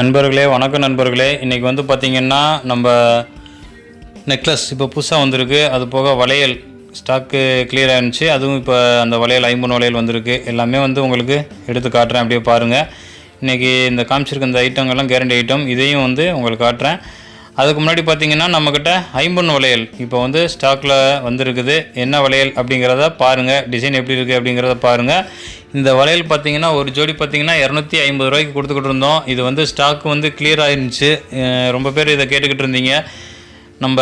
நண்பர்களே வணக்கம் நண்பர்களே. இன்றைக்கி வந்து பார்த்திங்கன்னா நம்ம நெக்லஸ் இப்போ புதுசாக வந்திருக்கு. அது போக வளையல் ஸ்டாக்கு கிளியர் ஆகிருந்துச்சு அதுவும் இப்போ அந்த வளையல் ஐம்பது வளையல் வந்திருக்கு. எல்லாமே வந்து உங்களுக்கு எடுத்து காட்டுறேன். அப்படியே பாருங்கள் இன்றைக்கி இந்த காமிச்சிருக்க இந்த ஐட்டங்கள்லாம் கேரண்டி ஐட்டம் இதையும் வந்து உங்களுக்கு காட்டுறேன். அதுக்கு முன்னாடி பார்த்தீங்கன்னா நம்மக்கிட்ட ஐம்பொன் வளையல் இப்போ வந்து ஸ்டாக்கில் வந்திருக்குது. என்ன வளையல் அப்படிங்கிறத பாருங்கள் டிசைன் எப்படி இருக்குது அப்படிங்கிறத பாருங்கள் இந்த வளையல் பார்த்தீங்கன்னா ஒரு ஜோடி பார்த்தீங்கன்னா இரநூத்தி ஐம்பது ரூபாய்க்கு கொடுத்துக்கிட்டு இருந்தோம். இது வந்து ஸ்டாக் வந்து கிளியர் ஆயிருந்துச்சு. ரொம்ப பேர் இதை கேட்டுக்கிட்டு இருந்தீங்க. நம்ம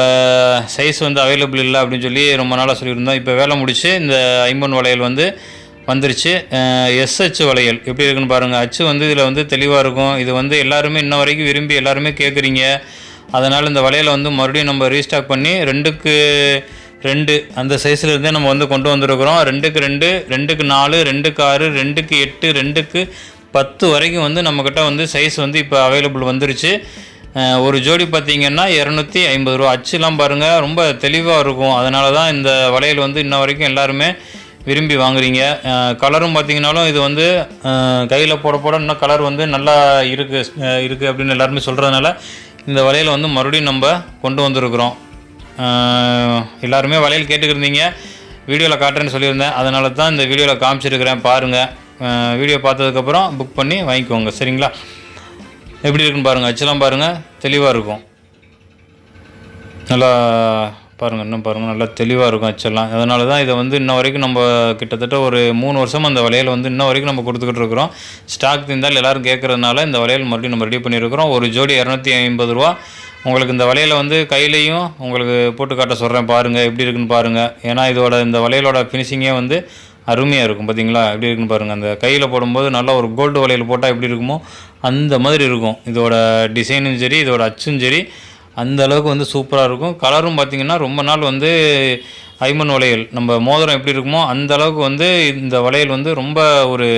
சைஸ் வந்து அவைலபிள் இல்லை அப்படின்னு சொல்லி ரொம்ப நாளாக சொல்லியிருந்தோம். இப்போ வேலை முடிச்சு இந்த ஐம்பொன் வளையல் வந்து வந்துருச்சு. எஸ்ஹெச் வளையல் எப்படி இருக்குன்னு பாருங்கள் அச்சு வந்து இதில் வந்து தெளிவாக இருக்கும். இது வந்து எல்லாருமே இன்ன வரைக்கும் விரும்பி எல்லாருமே கேட்குறீங்க. அதனால் இந்த வளையலை வந்து மறுபடியும் நம்ம ரீஸ்டாக் பண்ணி ரெண்டுக்கு ரெண்டு அந்த சைஸில் இருந்தே நம்ம வந்து கொண்டு வந்திருக்கிறோம். ரெண்டுக்கு ரெண்டு ரெண்டுக்கு நாலு ரெண்டுக்கு ஆறு ரெண்டுக்கு எட்டு ரெண்டுக்கு பத்து வரைக்கும் வந்து நம்மக்கிட்ட வந்து சைஸ் வந்து இப்போ அவைலபிள் வந்துருச்சு. ஒரு ஜோடி பார்த்திங்கன்னா இரநூத்தி ஐம்பது ரூபா. அச்சுலாம் பாருங்கள் ரொம்ப தெளிவாக இருக்கும். அதனால தான் இந்த வளையல் வந்து இன்ன வரைக்கும் எல்லாருமே விரும்பி வாங்குறீங்க. கலரும் பார்த்திங்கனாலும் இது வந்து கையில் போட போட இன்னும் கலர் வந்து நல்லா இருக்குது இருக்குது அப்படின்னு எல்லாருமே சொல்கிறதுனால இந்த வளையல் வந்து மறுபடியும் நம்ம கொண்டு வந்திருக்கிறோம். எல்லாருமே வளையல் கேட்டுக்கிருந்தீங்க. வீடியோவில் காட்டுறேன்னு சொல்லியிருந்தேன். அதனால தான் இந்த வீடியோவில் காமிச்சிருக்கிறேன். பாருங்கள் வீடியோ பார்த்ததுக்கப்புறம் புக் பண்ணி வாங்கிக்கோங்க. சரிங்களா? எப்படி இருக்குன்னு பாருங்கள் அச்செல்லாம் பாருங்கள் தெளிவாக இருக்கும். நல்லா பாருங்கள் இன்னும் பாருங்கள் நல்லா தெளிவாக இருக்கும் அச்செல்லாம் அதனால தான் இதை வந்து இன்ன வரைக்கும் நம்ம கிட்டத்தட்ட ஒரு மூணு வருஷம் அந்த வளையல் வந்து இன்ன வரைக்கும் நம்ம கொடுத்துக்கிட்டு இருக்கிறோம். ஸ்டாக் தீர்ந்தால் எல்லோரும் கேட்குறதுனால இந்த வளையல் மறுபடியும் நம்ம ரெடி பண்ணியிருக்கிறோம். ஒரு ஜோடி இரநூத்தி ஐம்பது ரூபா. உங்களுக்கு இந்த வளையலை வந்து கையிலையும் உங்களுக்கு போட்டு காட்ட சொல்கிறேன் பாருங்கள் எப்படி இருக்குன்னு பாருங்கள் ஏன்னா இதோட இந்த வளையலோட ஃபினிஷிங்கே வந்து அருமையாக இருக்கும் பார்த்தீங்களா எப்படி இருக்குன்னு பாருங்கள் அந்த கையில் போடும்போது நல்லா ஒரு கோல்டு வளையல் போட்டால் எப்படி இருக்குமோ அந்த மாதிரி இருக்கும். இதோட டிசைனும் சரி இதோட அச்சும் சரி. அந்த அளவுக்கு வந்து சூப்பராக இருக்கும். கலரும் பார்த்திங்கன்னா ரொம்ப நாள் வந்து ஐமன் வளையல். நம்ம மோதிரம் எப்படி இருக்குமோ அந்த அளவுக்கு வந்து இந்த வளையல் வந்து ரொம்ப ஒரு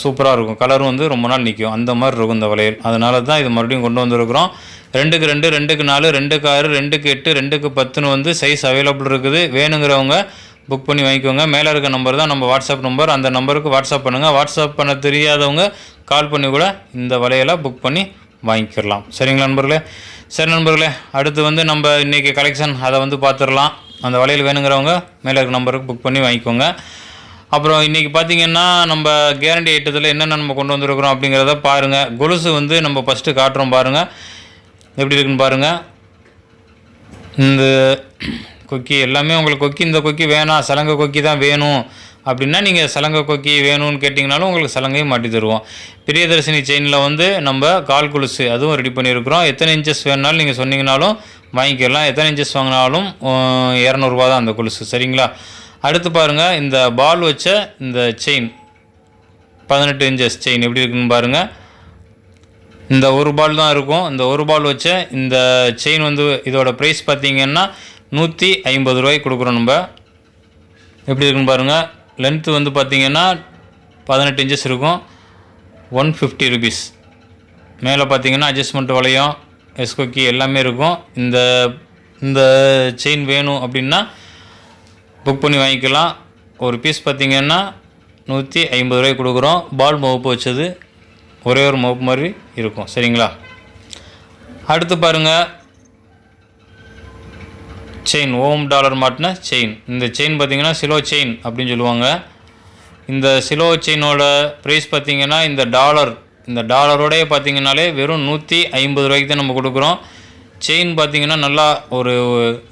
சூப்பராக இருக்கும். கலரும் வந்து ரொம்ப நாள் நிற்கும் அந்த மாதிரி இருக்கும் இந்த வளையல். அதனால தான் இது மறுபடியும் கொண்டு வந்திருக்கிறோம். ரெண்டுக்கு ரெண்டு ரெண்டுக்கு நாலு ரெண்டுக்கு ஆறு ரெண்டுக்கு எட்டு ரெண்டுக்கு பத்துன்னு வந்து சைஸ் அவைலபிள் இருக்குது. வேணுங்கிறவங்க புக் பண்ணி வாங்கிக்கோங்க. மேலே இருக்க நம்பர் தான் நம்ம வாட்ஸ்அப் நம்பர் அந்த நம்பருக்கு வாட்ஸ்அப் பண்ணுங்கள் வாட்ஸ்அப் பண்ண தெரியாதவங்க கால் பண்ணி கூட இந்த வலையெல்லாம் புக் பண்ணி வாங்கிக்கிறலாம் சரிங்களா நண்பர்களே? சரி நண்பர்களே அடுத்து வந்து நம்ம இன்றைக்கி கலெக்ஷன் அதை வந்து பார்த்துடலாம். அந்த வலையில் வேணுங்கிறவங்க மேலே இருக்க நம்பருக்கு புக் பண்ணி வாங்கிக்கோங்க. அப்புறம் இன்றைக்கி பார்த்தீங்கன்னா நம்ம கேரண்டி ஐட்டத்தில் என்னென்ன நம்ம கொண்டு வந்திருக்கிறோம் அப்படிங்கிறத பாருங்கள் கொலுசு வந்து நம்ம ஃபஸ்ட்டு காட்டுறோம் பாருங்கள் எப்படி இருக்குன்னு பாருங்கள் இந்த கொக்கி எல்லாமே உங்களுக்கு கொக்கி இந்த கொக்கி வேணாம். சலங்கை கொக்கி தான் வேணும். அப்படின்னா நீங்கள் சலங்கை கொக்கி வேணும்னு கேட்டிங்கனாலும் உங்களுக்கு சலங்கையும் மாட்டி தருவோம். பிரியதர்ஷினி செயினில் வந்து நம்ம கால் கொலுசு அதுவும் ரெடி பண்ணியிருக்கிறோம். எத்தனை இன்ச்சஸ் வேணுனாலும் நீங்கள் சொன்னீங்கனாலும் வாங்கிக்கலாம். எத்தனை இன்ச்சஸ் வாங்கினாலும் இரநூறுபா தான் அந்த கொலுசு. சரிங்களா? அடுத்து பாருங்கள் இந்த பால் வச்ச இந்த செயின் பதினெட்டு இன்ச்சஸ் செயின் எப்படி இருக்குன்னு பாருங்கள் இந்த ஒரு பால் தான் இருக்கும். இந்த ஒரு பால் வச்ச இந்த செயின் வந்து இதோட ப்ரைஸ் பார்த்தீங்கன்னா நூற்றி ஐம்பது ரூபாய்க்கு கொடுக்குறோம் நம்ம. எப்படி இருக்குன்னு பாருங்கள் லென்த்து வந்து பார்த்தீங்கன்னா பதினெட்டு இன்ச்சஸ் இருக்கும். ஒன் ஃபிஃப்டி ருபீஸ் மேலே பார்த்தீங்கன்னா அட்ஜஸ்ட்மெண்ட் வளையம் எஸ்கோக்கி எல்லாமே இருக்கும். இந்த இந்த செயின் வேணும் அப்படின்னா புக் பண்ணி வாங்கிக்கலாம். ஒரு பீஸ் பார்த்தீங்கன்னா நூற்றி ஐம்பது ரூபாய்க்கு கொடுக்குறோம். பால் முகப்பு வச்சது ஒரே ஒரு முகப்பு மாதிரி இருக்கும். சரிங்களா? அடுத்து பாருங்கள் செயின் ஓம் டாலர் மாட்டின செயின் இந்த செயின் பார்த்தீங்கன்னா சிலோ செயின் அப்படின்னு சொல்லுவாங்க. இந்த சிலோ செயினோட ப்ரைஸ் பார்த்தீங்கன்னா இந்த டாலர் இந்த டாலரோடைய பார்த்தீங்கனாலே வெறும் நூற்றி ஐம்பது ரூபாய்க்கு தான் நம்ம கொடுக்குறோம். செயின் பார்த்தீங்கன்னா நல்லா ஒரு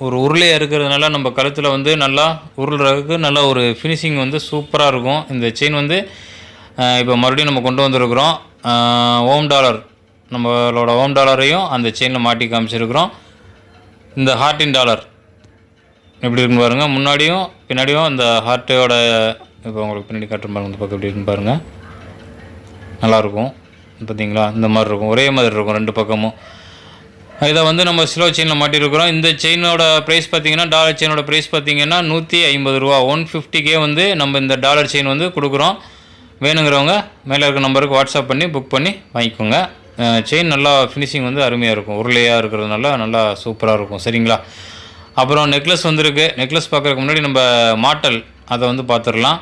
ஒரு உருளையாக இருக்கிறதுனால நம்ம கழுத்தில் வந்து நல்லா உருளுறதுக்கு நல்லா ஒரு ஃபினிஷிங் வந்து சூப்பராக இருக்கும். இந்த செயின் வந்து இப்போ மறுபடியும் நம்ம கொண்டு வந்திருக்கிறோம். ஓம் டாலர். நம்மளோட ஓம் டாலரையும் அந்த செயினில் மாட்டி காமிச்சிருக்கிறோம். இந்த ஹார்ட்டின் டாலர். எப்படி இருக்குன்னு பாருங்கள் முன்னாடியும் பின்னாடியும் அந்த ஹார்ட்டோட இப்போ உங்களுக்கு பின்னாடி காட்டுற பாருங்கள் இந்த பக்கம் எப்படி இருக்குன்னு பாருங்கள் நல்லாயிருக்கும். பார்த்தீங்களா? இந்த மாதிரி இருக்கும். ஒரே மாதிரி இருக்கும் ரெண்டு பக்கமும். இதை வந்து நம்ம ஸ்லோ செயினில் மாட்டியிருக்கிறோம் இந்த செயினோட ப்ரைஸ் பார்த்தீங்கன்னா டாலர் செயினோட ப்ரைஸ் பார்த்தீங்கன்னா நூற்றி ஐம்பது ரூபா. ஒன் ஃபிஃப்டிக்கே வந்து நம்ம இந்த டாலர் செயின் வந்து கொடுக்குறோம். வேணுங்கிறவங்க மேலே இருக்க நம்பருக்கு வாட்ஸ்அப் பண்ணி புக் பண்ணி வாங்கிக்கோங்க. செயின் நல்லா ஃபினிஷிங் வந்து அருமையாக இருக்கும். உருளையாக இருக்கிறதுனால நல்லா சூப்பராக இருக்கும். சரிங்களா? அப்புறம் நெக்லஸ் வந்திருக்கு. நெக்லஸ் பார்க்குறதுக்கு முன்னாடி நம்ம மாட்டல் அதை வந்து பார்த்துடலாம்.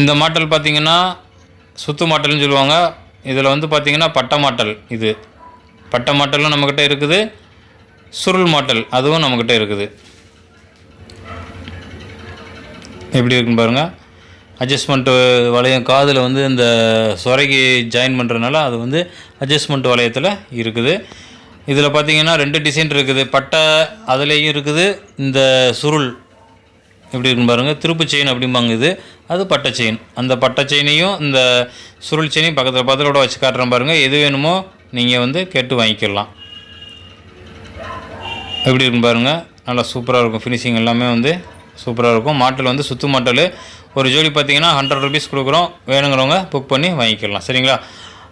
இந்த மாட்டல் பார்த்தீங்கன்னா சுத்து மாட்டல்னு சொல்லுவாங்க. இதில் வந்து பார்த்திங்கன்னா பட்டை மாட்டல் இது. பட்டை மாட்டலும் நம்மக்கிட்ட இருக்குது. சுருள் மாட்டல் அதுவும் நம்மக்கிட்ட இருக்குது. எப்படி இருக்குன்னு பாருங்கள் அட்ஜஸ்ட்மெண்ட்டு வளையம் காதில் வந்து இந்த சொரைக்கு ஜாயின் பண்ணுறதுனால அது வந்து அட்ஜஸ்ட்மெண்ட் வளையத்தில் இருக்குது. இதில் பார்த்தீங்கன்னா ரெண்டு டிசைன் இருக்குது. பட்டை அதுலேயும் இருக்குது. இந்த சுருள் எப்படி இருக்குன்னு பாருங்கள் திருப்பு செயின் அப்படிம்பாங்க இது. அது பட்டை செயின் அந்த பட்டை செயினையும் இந்த சுருள் செயினையும் பக்கத்தில் பக்கத்தோட வச்சு காட்டுறேன் பாருங்கள் எது வேணுமோ நீங்கள் வந்து கேட்டு வாங்கிக்கலாம். எப்படி இருக்குன்னு பாருங்கள் நல்லா சூப்பராக இருக்கும். ஃபினிஷிங் எல்லாமே வந்து சூப்பராக இருக்கும். மாட்டல் வந்து சுத்து மாட்டல். ஒரு ஜோடி பார்த்தீங்கன்னா ஹண்ட்ரட் ருபீஸ் கொடுக்குறோம். வேணுங்கிறவங்க புக் பண்ணி வாங்கிக்கலாம். சரிங்களா?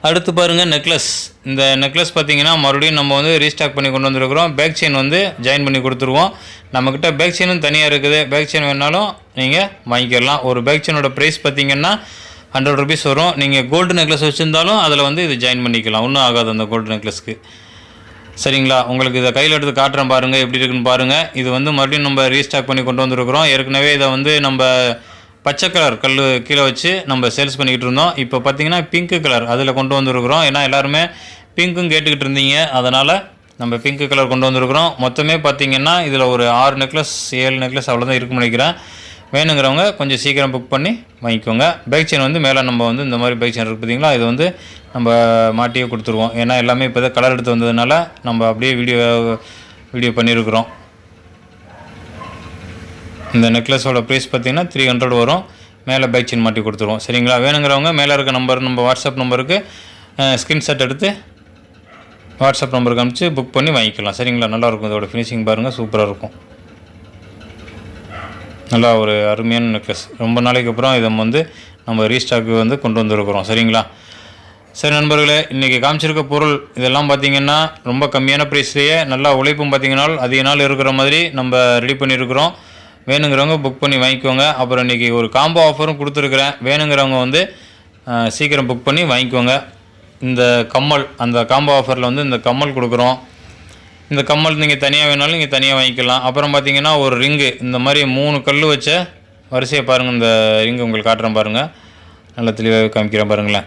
அடுத்து பாருங்கள் நெக்லஸ் இந்த நெக்லஸ் பார்த்தீங்கன்னா மறுபடியும் நம்ம வந்து ரீஸ்டாக் பண்ணி கொண்டு வந்துருக்கிறோம். பேக் செயின் வந்து ஜாயின் பண்ணி கொடுத்துருவோம். நம்மக்கிட்ட பேக் செயினும் தனியாக இருக்குது. பேக் செயின் வேணாலும் நீங்கள் வாங்கிக்கலாம். ஒரு பேக் செயினோட ப்ரைஸ் பார்த்தீங்கன்னா ஹண்ட்ரட் ருபீஸ் வரும். நீங்கள் கோல்டு நெக்லஸ் வச்சுருந்தாலும் அதில் வந்து இது ஜாயின் பண்ணிக்கலாம். ஒன்றும் ஆகாது அந்த கோல்டு நெக்லஸ்க்கு சரிங்களா? உங்களுக்கு இதை கையில் எடுத்து காட்டுறேன் பாருங்கள் எப்படி இருக்குன்னு பாருங்கள் இது வந்து மறுபடியும் நம்ம ரீஸ்டாக் பண்ணி கொண்டு வந்திருக்கிறோம். ஏற்கனவே இதை வந்து நம்ம பச்சை கலர் கல் கீழே வச்சு நம்ம சேல்ஸ் பண்ணிக்கிட்டு இருந்தோம். இப்போ பார்த்தீங்கன்னா பிங்க் கலர் அதில் கொண்டு வந்துருக்குறோம். ஏன்னா எல்லாருமே பிங்க்கும் கேட்டுக்கிட்டு இருந்தீங்க. அதனால் நம்ம பிங்க் கலர் கொண்டு வந்திருக்கிறோம். மொத்தமே பார்த்தீங்கன்னா இதில் ஒரு ஆறு நெக்லஸ் ஏழு நெக்லஸ் அவ்வளோதான் இருக்குன்னு நினைக்கிறேன். வேணுங்கிறவங்க கொஞ்சம் சீக்கிரம் புக் பண்ணி வாங்கிக்கோங்க. பைக் செயின் வந்து மேலே நம்ம வந்து இந்த மாதிரி பைக் செயின் இருக்குது பார்த்தீங்களா இது வந்து நம்ம மாட்டியே கொடுத்துருவோம். ஏன்னா எல்லாமே இப்போ தான் கலர் எடுத்து வந்ததுனால நம்ம அப்படியே வீடியோ வீடியோ பண்ணியிருக்கிறோம் இந்த நெக்லஸோட ப்ரைஸ் பார்த்தீங்கன்னா த்ரீ ஹண்ட்ரட் வரும். மேலே பைக் செயின் மாட்டி கொடுத்துருவோம். சரிங்களா? வேணுங்கிறவங்க மேலே இருக்க நம்பர் நம்ம வாட்ஸ்அப் நம்பருக்கு ஸ்க்ரீன்ஷாட் எடுத்து வாட்ஸ்அப் நம்பருக்கு அனுப்பிச்சு புக் பண்ணி வாங்கிக்கலாம். சரிங்களா? நல்லாயிருக்கும் இதோட ஃபினிஷிங் பாருங்கள் சூப்பராக இருக்கும். நல்லா ஒரு அருமையான நெக்லஸ் ரொம்ப நாளைக்கு அப்புறம் இதை வந்து நம்ம ரீஸ்டாக்கு வந்து கொண்டு வந்திருக்கிறோம். சரிங்களா? சரி நண்பர்களே இன்றைக்கி காமிச்சிருக்க பொருள் இதெல்லாம் பார்த்தீங்கன்னா ரொம்ப கம்மியான ப்ரைஸ்லேயே நல்லா உழைப்பும் பார்த்தீங்கன்னா அதிக நாள் இருக்கிற மாதிரி நம்ம ரெடி பண்ணியிருக்கிறோம். வேணுங்கிறவங்க புக் பண்ணி வாங்கிக்கோங்க. அப்புறம் இன்றைக்கி ஒரு காம்போ ஆஃபரும் கொடுத்துருக்குறேன். வேணுங்கிறவங்க வந்து சீக்கிரம் புக் பண்ணி வாங்கிக்கோங்க. இந்த கம்மல் அந்த காம்போ ஆஃபரில் வந்து இந்த கம்மல் கொடுக்குறோம். இந்த கம்மல் நீங்கள் தனியாக வேணாலும் நீங்கள் தனியாக வாங்கிக்கலாம். அப்புறம் பார்த்தீங்கன்னா ஒரு ரிங்கு இந்த மாதிரி மூணு கல் வச்ச வரிசையை பாருங்கள் இந்த ரிங்கு உங்களுக்கு காட்டுறேன் பாருங்கள் நல்லா தெளிவாக காமிக்கிறேன் பாருங்களேன்.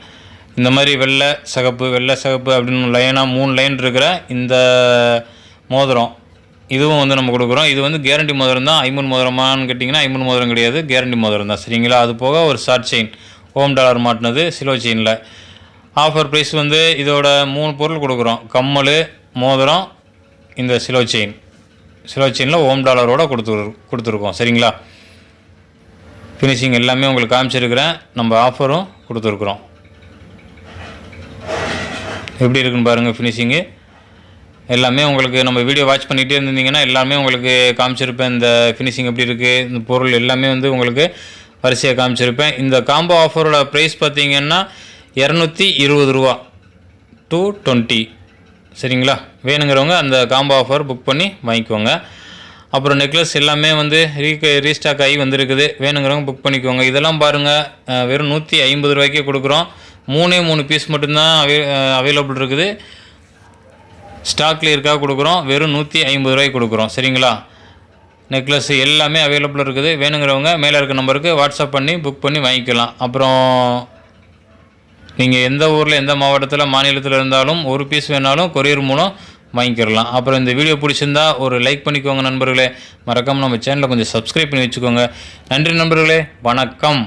இந்த மாதிரி வெள்ளை சிகப்பு வெள்ளை சிகப்பு அப்படின்னு லைனாக மூணு லைன் இருக்கிற இந்த மோதிரம். இதுவும் வந்து நம்ம கொடுக்குறோம். இது வந்து கேரண்டி மோதிரம் தான். ஐம்பன் மோதிரமான்னு கேட்டிங்கன்னா ஐம்பன் மோதிரம் கிடையாது. கேரண்டி மோதிரம் தான். சரிங்களா? அது போக ஒரு ஷார்ட் செயின் ஹோம் டாலர் மாட்டினது சிலோ செயினில் ஆஃபர் ப்ரைஸ் வந்து இதோட மூணு பொருள் கொடுக்குறோம். கம்மல் மோதிரம் இந்த சிலோ செயின் சிலோ செயினில் ஓம் டாலரோட கொடுத்து கொடுத்துருக்கோம். சரிங்களா? ஃபினிஷிங் எல்லாமே உங்களுக்கு காமிச்சிருக்கிறேன். நம்ம ஆஃபரும் கொடுத்துருக்குறோம். எப்படி இருக்குன்னு பாருங்கள் ஃபினிஷிங்கு எல்லாமே உங்களுக்கு நம்ம வீடியோ வாட்ச் பண்ணிகிட்டே இருந்தீங்கன்னா எல்லாமே உங்களுக்கு காமிச்சிருப்பேன். இந்த ஃபினிஷிங் எப்படி இருக்குது இந்த பொருள் எல்லாமே வந்து உங்களுக்கு வரிசையாக காமிச்சிருப்பேன். இந்த காம்போ ஆஃபரோட ப்ரைஸ் பார்த்திங்கன்னா இரநூத்தி இருபது ரூபா. டூ டுவெண்ட்டி சரிங்களா? வேணுங்கிறவங்க அந்த காம்போ ஆஃபர் புக் பண்ணி வாங்கிக்கோங்க. அப்புறம் நெக்லஸ் எல்லாமே வந்து ரீ ரீஸ்டாக் ஆகி வந்திருக்குது. வேணுங்கிறவங்க புக் பண்ணிக்கோங்க. இதெல்லாம் பாருங்கள் வெறும் நூற்றி ஐம்பது ரூபாய்க்கே கொடுக்குறோம். மூணே மூணு பீஸ் மட்டும்தான் அவை அவைலபிள் இருக்குது. ஸ்டாக்ல இருக்கா கொடுக்குறோம். வெறும் நூற்றி ஐம்பது ரூபாய்க்கு கொடுக்குறோம். சரிங்களா? நெக்லஸ் எல்லாமே அவைலபிள் இருக்குது. வேணுங்கிறவங்க மேலே இருக்க நம்பருக்கு வாட்ஸ்அப் பண்ணி புக் பண்ணி வாங்கிக்கலாம். அப்புறம் நீங்கள் எந்த ஊரில் எந்த மாவட்டத்தில் மாநிலத்தில் இருந்தாலும் ஒரு பீஸ் வேணாலும் கொரியர் மூலம் வாங்கிக்கிறலாம் அப்புறம் இந்த வீடியோ பிடிச்சிருந்தா ஒரு லைக் பண்ணிக்கோங்க நண்பர்களே. மறக்காமல் நம்ம சேனலை கொஞ்சம் சப்ஸ்கிரைப் பண்ணி வச்சுக்கோங்க. நன்றி நண்பர்களே. வணக்கம்.